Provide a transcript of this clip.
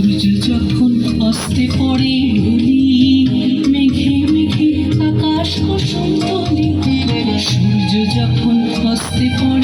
সূর্য যখন অস্তে পড়ে গলি মেঘে মেঘে আকাশ কুসুম সূর্য যখন অস্তে পড়ে